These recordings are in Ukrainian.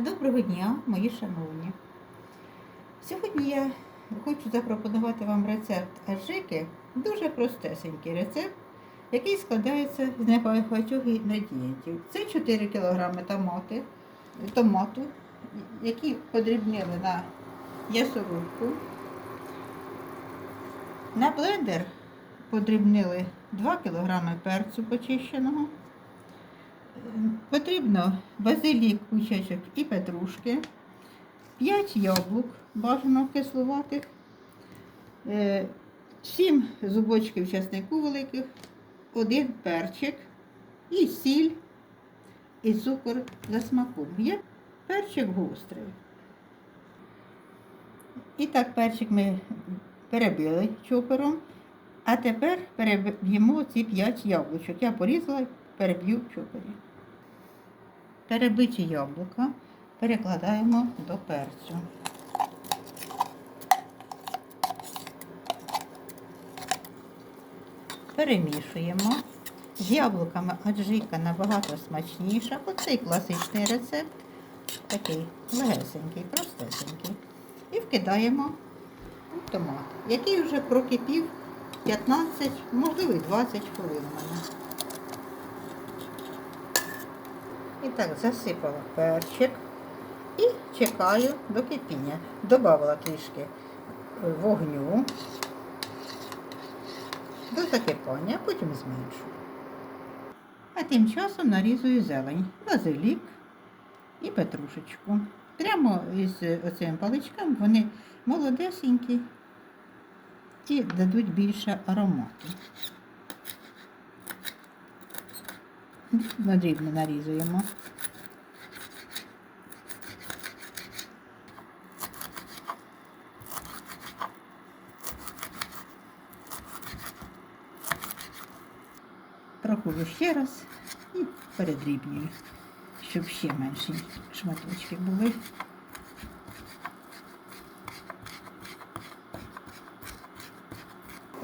Доброго дня, мої шановні. Сьогодні я хочу запропонувати вам рецепт аджики. Дуже простесенький рецепт, який складається з небагатьох інгредієнтів. Це 4 кг томати, томату, які подрібнили на ясорубку. На блендер подрібнили 2 кг перцю почищеного. Потрібно базилік, кучечок і петрушки, 5 яблук, бажано кислуватих, 7 зубочків часнику великих, один перчик і сіль, і цукор за смаком. Є перчик гострий. І так, перчик ми перебили чопером, а тепер переб'ємо ці 5 яблучок. Я порізала переб'ю в. Перебиті яблука перекладаємо до перцю. Перемішуємо. З яблуками аджика набагато смачніша. Оцей класичний рецепт, такий легесенький, простесенький. І вкидаємо у томат, який вже прокипів 15, можливо, і 20 хвилин у мене. І так, засипала перчик і чекаю до кипіння. Добавила трішки вогню до закипання, потім зменшу. А тим часом нарізую зелень, базилік і петрушечку. Прямо із оцим паличком вони молодесенькі і дадуть більше аромату. Дрібно нарізуємо. Прокую ще раз і передрібнюю, щоб ще менші шматочки були.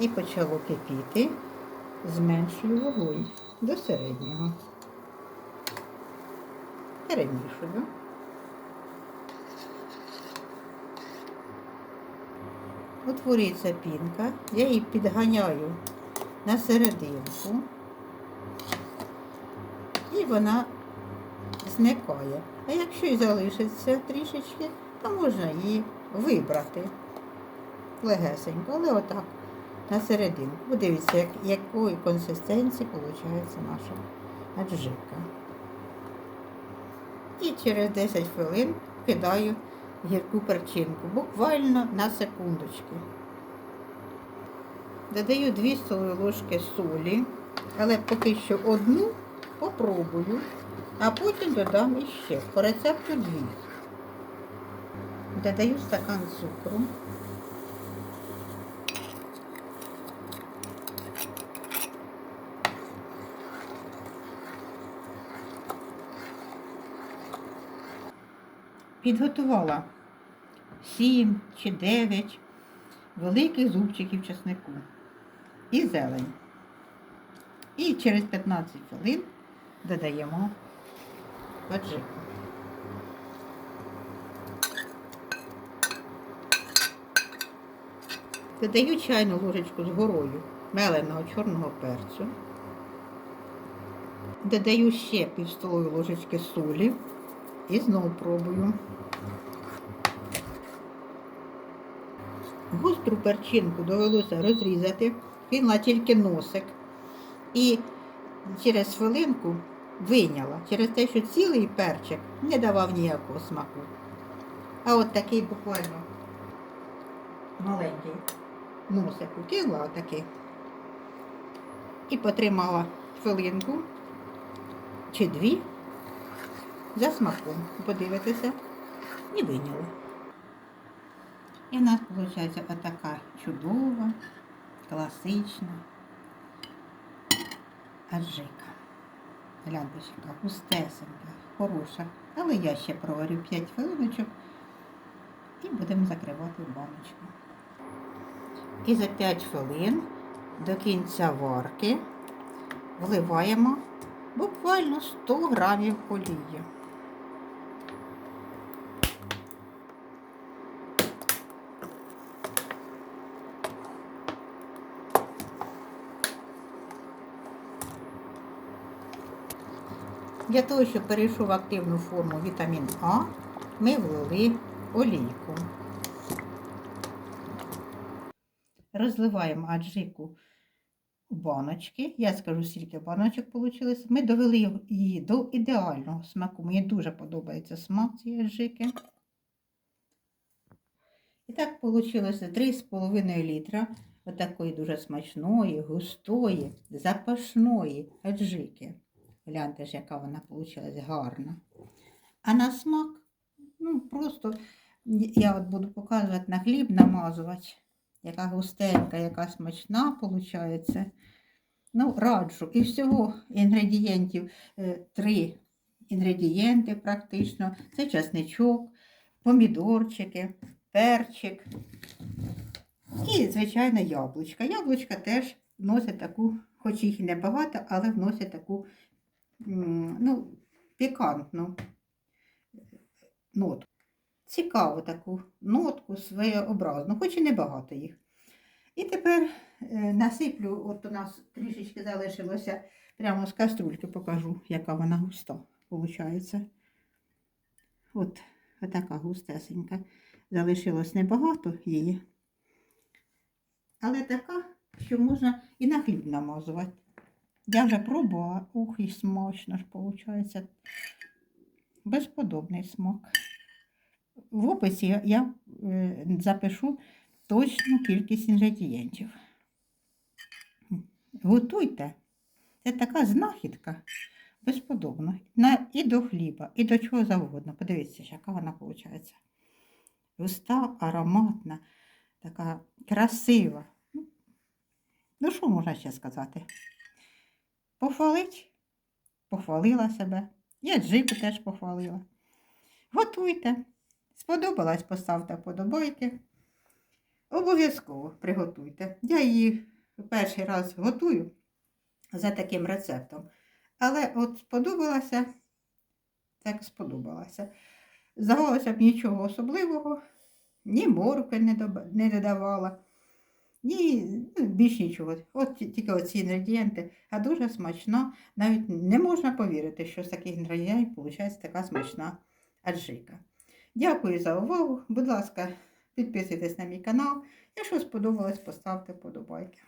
І почало кипіти, зменшую вогонь до середнього. Перемішую. Утворюється пінка, я її підганяю на серединку і вона зникає. А якщо і залишиться трішечки, то можна її вибрати легесенько, але отак на серединку. Подивіться, як, якої консистенції виходить наша аджика. І через 10 хвилин кидаю гірку перчинку, буквально на секундочки. Додаю 2 столові ложки солі, але поки що одну попробую, а потім додам іще. По рецепту 2. Додаю стакан цукру. Підготувала 7 чи 9 великих зубчиків чеснику і зелень. І через 15 хвилин додаємо аджику. Додаю чайну ложечку з горою меленого чорного перцю. Додаю ще пів столової ложечки солі і знову пробую. Гостру перчинку довелося розрізати, кинула тільки носик. І через хвилинку вийняла, через те, що цілий перчик не давав ніякого смаку. А от такий буквально маленький носик кинула отакий. І потримала хвилинку чи дві за смаком. Подивитися і вийняла. І в нас виходить отака чудова, класична аджика. Гляньте, яка густесенька, хороша. Але я ще проварю 5 хвилиночок і будемо закривати баночку. І за 5 хвилин до кінця варки вливаємо буквально 100 грамів олії. Для того, щоб перейшов в активну форму вітамін А, ми влили олійку. Розливаємо аджику у баночки. Я скажу, скільки баночок вийшло. Ми довели її до ідеального смаку. Мені дуже подобається смак цієї аджики. І так вийшло 3,5 літра отакої дуже смачної, густої, запашної аджики. Гляньте ж, яка вона вийшла гарна. А на смак, ну просто я от буду показувати на хліб, намазувати. Яка густенька, яка смачна виходить. Ну, раджу. І всього інгредієнтів е, три інгредієнти практично. Це часничок, помідорчики, перчик і, звичайно, яблучка. Яблучка теж вносять таку, хоч їх і небагато, але вносять таку ну, пікантну нотку. Цікаву таку нотку своєобразну, хоч і небагато їх. І тепер е, насиплю, от у нас трішечки залишилося прямо з каструльки, покажу, яка вона густа виходить. От, така густесенька. Залишилось небагато її. Але така, що можна і на хліб намазувати. Я вже пробувала, ух, і смачно ж виходить. Безподобний смак. В описі я, е, запишу точну кількість інгредієнтів. Готуйте. Це така знахідка. Безподобно. На, і до хліба, і до чого завгодно. Подивіться, яка вона виходить. Густа, ароматна, така красива. Ну, Ну, що можна ще сказати? Похвалить? Похвалила себе. Я джику теж похвалила. Готуйте. Сподобалась, поставте вподобайки. Обов'язково приготуйте. Я її перший раз готую за таким рецептом. Але от сподобалася, так сподобалася. Здавалося б, нічого особливого, ні моркви не додавала, ні ну, більш нічого. От тільки оці інгредієнти, а дуже смачно. Навіть не можна повірити, що з таких інгредієнтів виходить така смачна аджика. Дякую за увагу. Будь ласка, підписуйтесь на мій канал. Якщо сподобалось, поставте вподобайки.